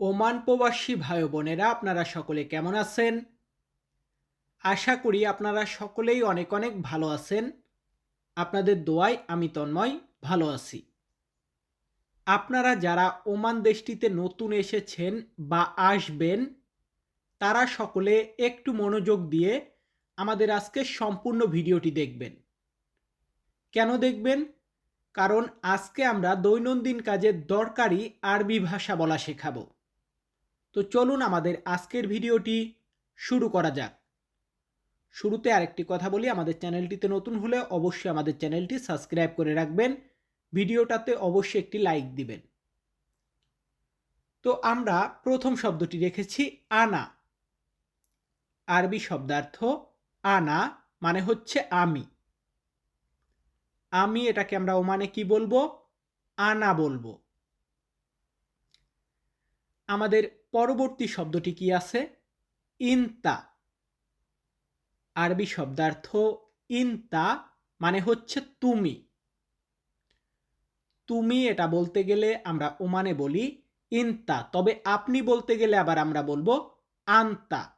Oman প্রবাসী ভাই বোনেরা, আপনারা সকলে কেমন আছেন? আশা করি আপনারা সকলেই অনেক অনেক ভালো আছেন। আপনাদের দোয়ায় আমি তন্ময়, ভালো আছি। আপনারা যারা ওমান দেশটিতে নতুন এসেছেন বা আসবেন, তারা সকলে একটু মনোযোগ দিয়ে আমাদের আজকে সম্পূর্ণ ভিডিওটি দেখবেন। কেন দেখবেন? কারণ আজকে আমরা দৈনন্দিন কাজের দরকারি আরবি ভাষা বলা শেখাবো। তো চলুন আমাদের আজকের ভিডিওটি শুরু করা যাক। শুরুতে আরেকটি কথা বলি, আমাদের চ্যানেলটিতে নতুন হলে অবশ্যই আমাদের চ্যানেলটি সাবস্ক্রাইব করে রাখবেন, ভিডিওটাতে অবশ্যই একটি লাইক দিবেন। তো আমরা প্রথম শব্দটি রেখেছি, আনা। আরবি শব্দার্থ আনা মানে হচ্ছে আমি। আমি এটাকে আমরা ওমানে কি বলব? আনা বলব। আমাদের পরবর্তী শব্দটি কি আছে? ইনতা। আরবি শব্দার্থ ইনতা মানে হচ্ছে তুমি। তুমি এটা বলতে গেলে আমরা ওমানে বলি ইনতা, তবে আপনি বলতে গেলে আবার আমরা বলব আন্তা।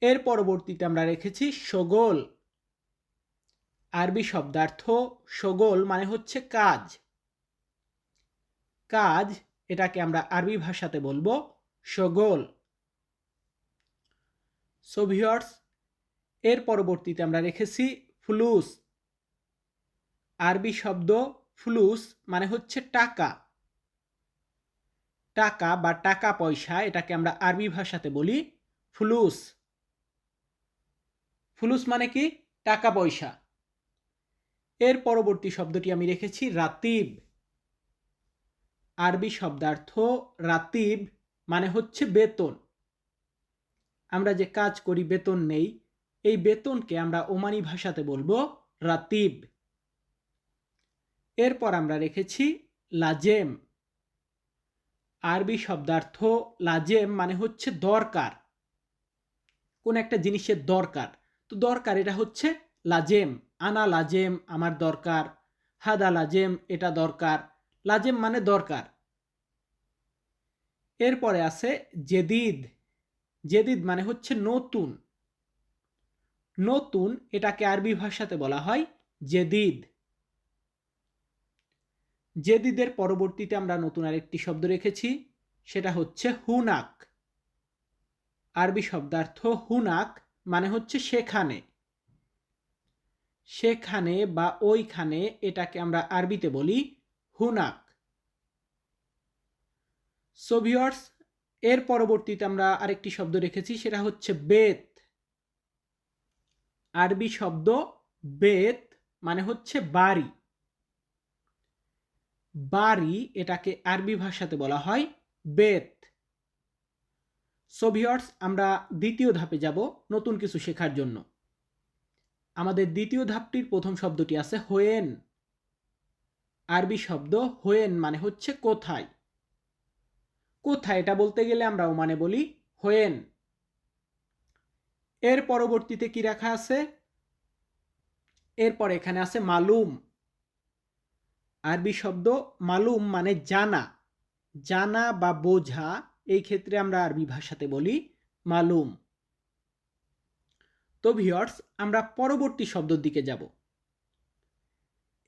এর পরবর্তীতে আমরা রেখেছি সগোল। আরবি শব্দার্থ সগোল মানে হচ্ছে কাজ। কাজ এটাকে আমরা আরবি ভাষাতে বলব সগোল। সোভিয়র্স এর পরবর্তীতে আমরা রেখেছি ফ্লুস। আরবি শব্দ ফ্লুস মানে হচ্ছে টাকা। টাকা বা টাকা পয়সা এটাকে আমরা আরবি ভাষাতে বলি ফুলুস। ফুলুস মানে কি? টাকা পয়সা। এর পরবর্তী শব্দটি আমি রেখেছি রাতিব। আরবি শব্দার্থ রাতিব মানে হচ্ছে বেতন। আমরা যে কাজ করি বেতন নেই, এই বেতনকে আমরা ওমানি ভাষাতে বলব রাতিব। এরপর আমরা রেখেছি লাজেম। আরবি শব্দার্থ লাজেম মানে হচ্ছে দরকার। কোন একটা জিনিসের দরকার। তো দরকার এটা হচ্ছে লাজেম। আনা লাজেম, আমার দরকার। হাদা লাজেম, এটা দরকার। লাজেম মানে দরকার। এরপরে আছে জেদিদ। জেদিদ মানে হচ্ছে নতুন। নতুন এটাকে আরবি ভাষাতে বলা হয় জেদিদ। জেদিদের পরবর্তীতে আমরা নতুন আরেকটি শব্দ রেখেছি, সেটা হচ্ছে হুনাক। আরবি শব্দার্থ হুনাক মানে হচ্ছে সেখানে। সেখানে বা ওইখানে এটাকে আমরা আরবিতে বলি হুনাক। সোভিয়র্স এর পরবর্তীতে আমরা আরেকটি শব্দ রেখেছি, সেটা হচ্ছে বেত। আরবি শব্দ বেত মানে হচ্ছে বাড়ি। বাড়ি এটাকে আরবি ভাষাতে বলা হয় বেত। সোভিয়র্স আমরা দ্বিতীয় ধাপে যাব নতুন কিছু শেখার জন্য। আমাদের দ্বিতীয় ধাপটির প্রথম শব্দটি আছে হোয়েন। আরবি শব্দ হোয়েন মানে হচ্ছে কোথায়। কোথায় এটা বলতে গেলে আমরা মানে বলি হোয়েন। এর পরবর্তীতে কি রাখা আছে? এরপর এখানে আছে মালুম। আরবি শব্দ মালুম মানে জানা। জানা বা বোঝা, এই ক্ষেত্রে আমরা আরবি ভাষাতে বলি মালুম। তো ভিওর্স আমরা পরবর্তী শব্দের দিকে যাব।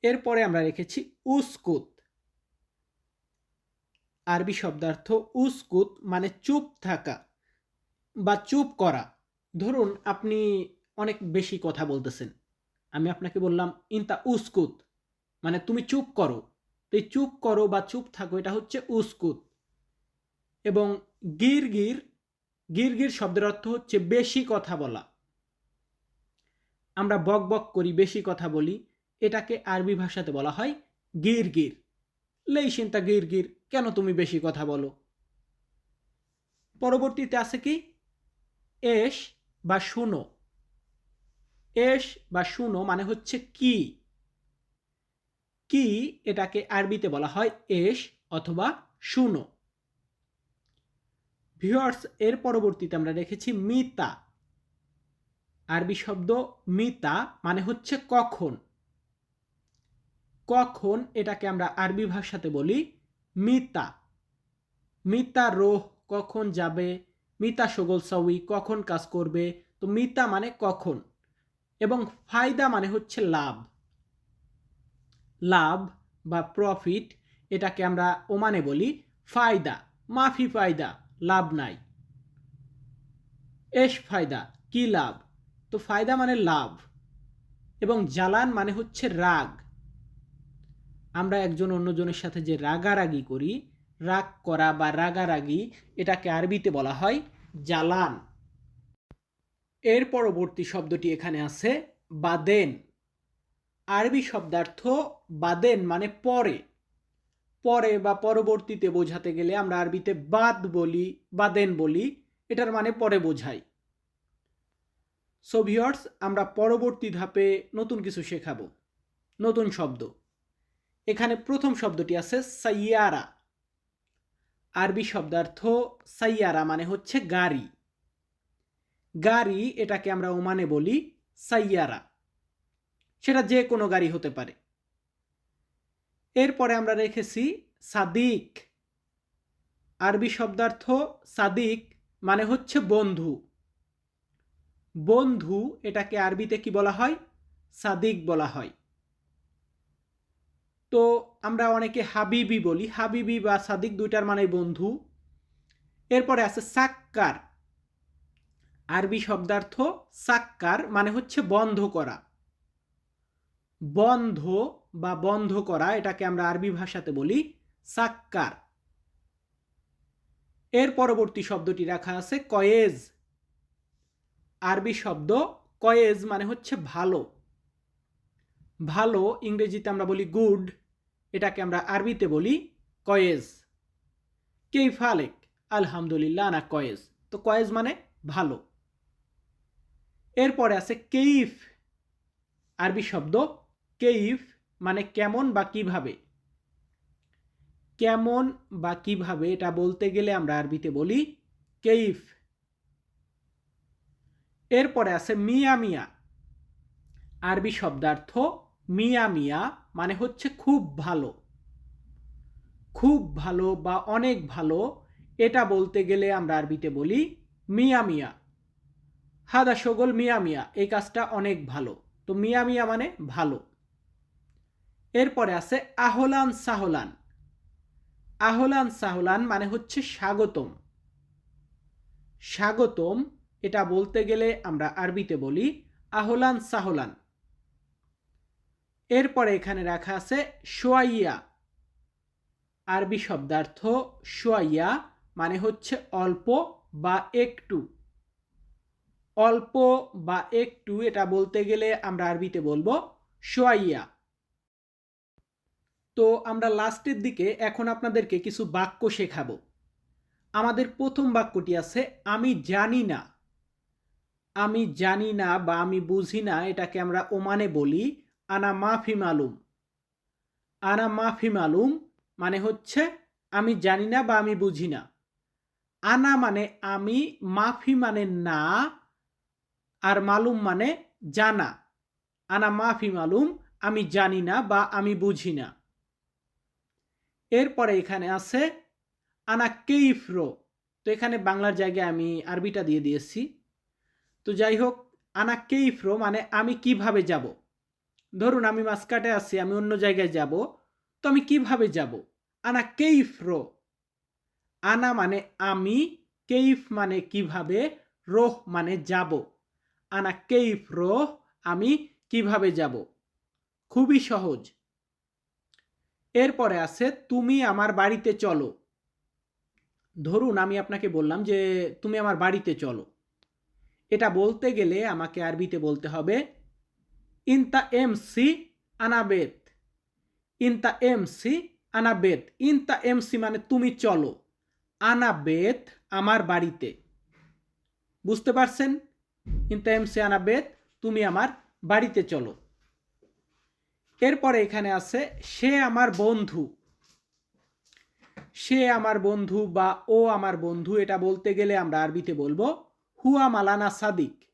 এরপরে আমরা রেখেছি উস্কুত। আরবি শব্দার্থ উস্কুত মানে চুপ থাকা বা চুপ করা। ধরুন আপনি অনেক বেশি কথা বলতেছেন। আমি আপনাকে বললাম, ইনতা উস্কুত। মানে তুমি চুপ করো। তো এই চুপ করো বা চুপ থাকো, এটা হচ্ছে উস্কুত। এবং গির গির গির গির শব্দের অর্থ হচ্ছে বেশি কথা বলা। আমরা বক বক করি, বেশি কথা বলি। এটাকে আরবি ভাষাতে বলা হয় গির গির লেইসিনতা গির গির কেন তুমি বেশি কথা বলো? পরবর্তীতে আছে কি? এস বা শুনো। এস বা শুনো মানে হচ্ছে কি? কি এটাকে আরবিতে বলা হয় এস অথবা শুনো। ভিউয়ার্স, এর পরবর্তীতে আমরা রেখেছি মিতা। আরবি শব্দ মিতা মানে হচ্ছে কখন। কখন এটাকে আমরা আরবি ভাষাতে বলি? মিতা। মিতা রোহ কখন যাবে? মিতা সগল সাউই কখন কাজ করবে? তো মিতা মানে কখন? এবং ফায়দা মানে হচ্ছে লাভ। লাভ বা প্রফিট এটাকে আমরা ওমানে বলি ফায়দা। মাফি ফায়দা, লাভ নাই। এস ফায়দা, কি লাভ? তো ফায়দা মানে লাভ। এবং জালান মানে হচ্ছে রাগ। আমরা একজন অন্যজনের সাথে যে রাগারাগি করি, রাগ করা বা রাগারাগি এটাকে আরবিতে বলা হয় জালান এর পরবর্তী শব্দটি এখানে আছে বাদেন। আরবি শব্দার্থ বাদেন মানে পরে। পরে বা পরবর্তীতে বোঝাতে গেলে আমরা আরবিতে বাদ বলি, বাদেন বলি, এটার মানে পরে বোঝাই। সো ভিওর্স আমরা পরবর্তী ধাপে নতুন কিছু শেখাবো। নতুন শব্দ। এখানে প্রথম শব্দটি আছে সাইয়ারা। আরবি শব্দার্থ সাইয়ারা মানে হচ্ছে গাড়ি। গাড়ি এটাকে আমরা ওমানে বলি সাইয়ারা। সেটা যে কোনো গাড়ি হতে পারে। এরপরে আমরা রেখেছি সাদিক। আরবি শব্দার্থ সাদিক মানে হচ্ছে বন্ধু। বন্ধু এটাকে আরবিতে কি বলা হয়? সাদিক বলা হয়। তো আমরা অনেকে হাবিবি বলি। হাবিবি বা সাদিক দুইটার মানে বন্ধু। এরপরে আছে সাক্কার। আরবি শব্দার্থ সাক্কার মানে হচ্ছে বন্ধ করা। বন্ধ বা বন্ধ করা, এটাকে আমরা আরবি ভাষাতে বলি সাক্কার। এর পরবর্তী শব্দটি রাখা আছে কয়েজ। আরবি শব্দ কয়েজ মানে হচ্ছে ভালো। ভালো ইংরেজিতে আমরা বলি গুড। এটাকে আমরা আরবিতে বলি কয়েজ। কেই ফালেক? আলহামদুলিল্লাহ না কয়েজ? তো কয়েজ মানে ভালো। এরপরে আছে কেইফ। আরবি শব্দ কেইফ মানে কেমন বা কীভাবে? কেমন বা কীভাবে এটা বলতে গেলে আমরা আরবিতে বলি কেইফ। এরপরে আছে মিয়া মিয়া। আরবি শব্দার্থ মিয়া মিয়া মানে হচ্ছে খুব ভালো। খুব ভালো বা অনেক ভালো, এটা বলতে গেলে আমরা আরবিতে বলি মিয়া মিয়া। হাদা সগল মিয়া মিয়া, এই কাজটা অনেক ভালো। তো মিয়া মিয়া মানে ভালো। এরপরে আছে আহলান সাহলান। আহলান সাহলান মানে হচ্ছে স্বাগতম। স্বাগতম, এটা বলতে গেলে আমরা আরবিতে বলি আহলান সাহলান। এরপরে এখানে রাখা আছে সোয়াইয়া আরবি শব্দার্থ সোয়াইয়া মানে হচ্ছে অল্প বা একটু। অল্প বা একটু এটা বলতে গেলে আমরা আরবিতে বলব সোয়াইয়া তো আমরা লাস্টের দিকে এখন আপনাদেরকে কিছু বাক্য শেখাবো। আমাদের প্রথম বাক্যটি আছে, আমি জানি না। আমি জানি না বা আমি বুঝি না এটাকে আমরা ওমানে বলি আনা মাফি মালুম। আনা মাফি মালুম মানে হচ্ছে আমি জানি না বা আমি বুঝি না। আনা মানে আমি, মাফি মানে না, আর মালুম মানে জানা। আনা মাফি মালুম, আমি জানি না বা আমি বুঝি না। এরপরে এখানে আছে, আনা কেইফরো। তো এখানে বাংলার জায়গায় আমি আরবিটা দিয়ে দিয়েছি। তো যাই হোক, আনা কেইফরো মানে আমি কীভাবে যাব? ধরুন আমি মাসকাটে আছি, আমি অন্য জায়গায় যাব, তো আমি কীভাবে যাব? আনা কেইফরো আনা মানে আমি, কেইফ মানে কীভাবে, রোহ মানে যাব। আনা কেইফ রোহ আমি কীভাবে যাব? খুবই সহজ। এরপরে আছে, তুমি আমার বাড়িতে চলো। ধরুন আমি আপনাকে বললাম যে, তুমি আমার বাড়িতে চলো। এটা বলতে গেলে আমাকে আরবিতে বলতে হবে ইনতা এম সি আনাবেত ইনতা এম সি আনাবেত ইনতা এম সি মানে তুমি চলো। আনাবেত আমার বাড়িতে। বুঝতে পারছেন? ইনতা এম সি আনাবেত তুমি আমার বাড়িতে চলো। এরপরে এখানে আছে, সে আমার বন্ধু। সে আমার বন্ধু বা ও আমার বন্ধু, এটা বলতে গেলে আমরা আরবিতে বলব, হুয়া মালানা সাদিক।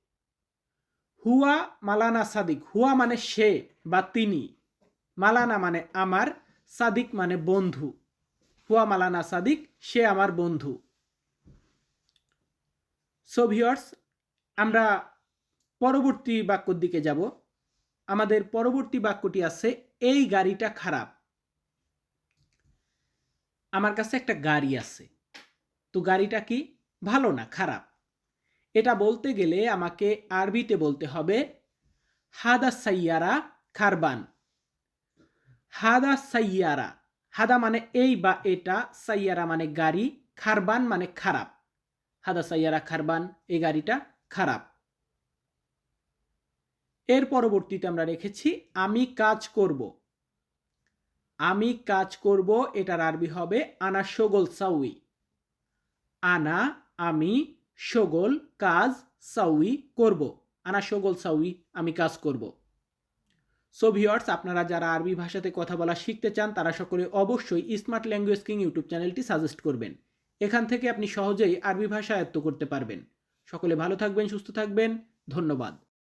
হুয়া মালানা সাদিক। হুয়া মানে সে বা তিনি। মালানা মানে আমার, সাদিক মানে বন্ধু। হুয়া মালানা সাদিক, সে আমার বন্ধু। সো ভিওর্স আমরা পরবর্তী বাক্যর দিকে যাব। আমাদের পরবর্তী বাক্যটি আছে, এই গাড়িটা খারাপ। আমার কাছে একটা গাড়ি আছে। তো গাড়িটা কি? ভালো না, খারাপ। এটা বলতে গেলে আমাকে আরবিতে বলতে হবে, হাদা সাইয়ারা খারবান। হাদা সাইয়ারা। হাদা মানে এই বা এটা। সাইয়ারা মানে গাড়ি। খারবান মানে খারাপ। হাদা সাইয়ারা খারবান। এই গাড়িটা খারাপ। এর পরবর্তীতে আমরা রেখেছি, আমি কাজ করব। আমি কাজ করব। এটার আরবি হবে, আনা সগোল সাউই। আনা, আমি সগোল কাজ সাউই করব। আনা সগোল সাউই আমি কাজ করব। সো আপনারা যারা আরবি ভাষাতে কথা বলা শিখতে চান, তারা সকলে অবশ্যই স্মার্ট ল্যাঙ্গুয়েজ কিং ইউটিউব চ্যানেলটি সাজেস্ট করবেন। এখান থেকে আপনি সহজেই আরবি ভাষা আয়ত্ত করতে পারবেন। সকলে ভালো থাকবেন, সুস্থ থাকবেন। ধন্যবাদ।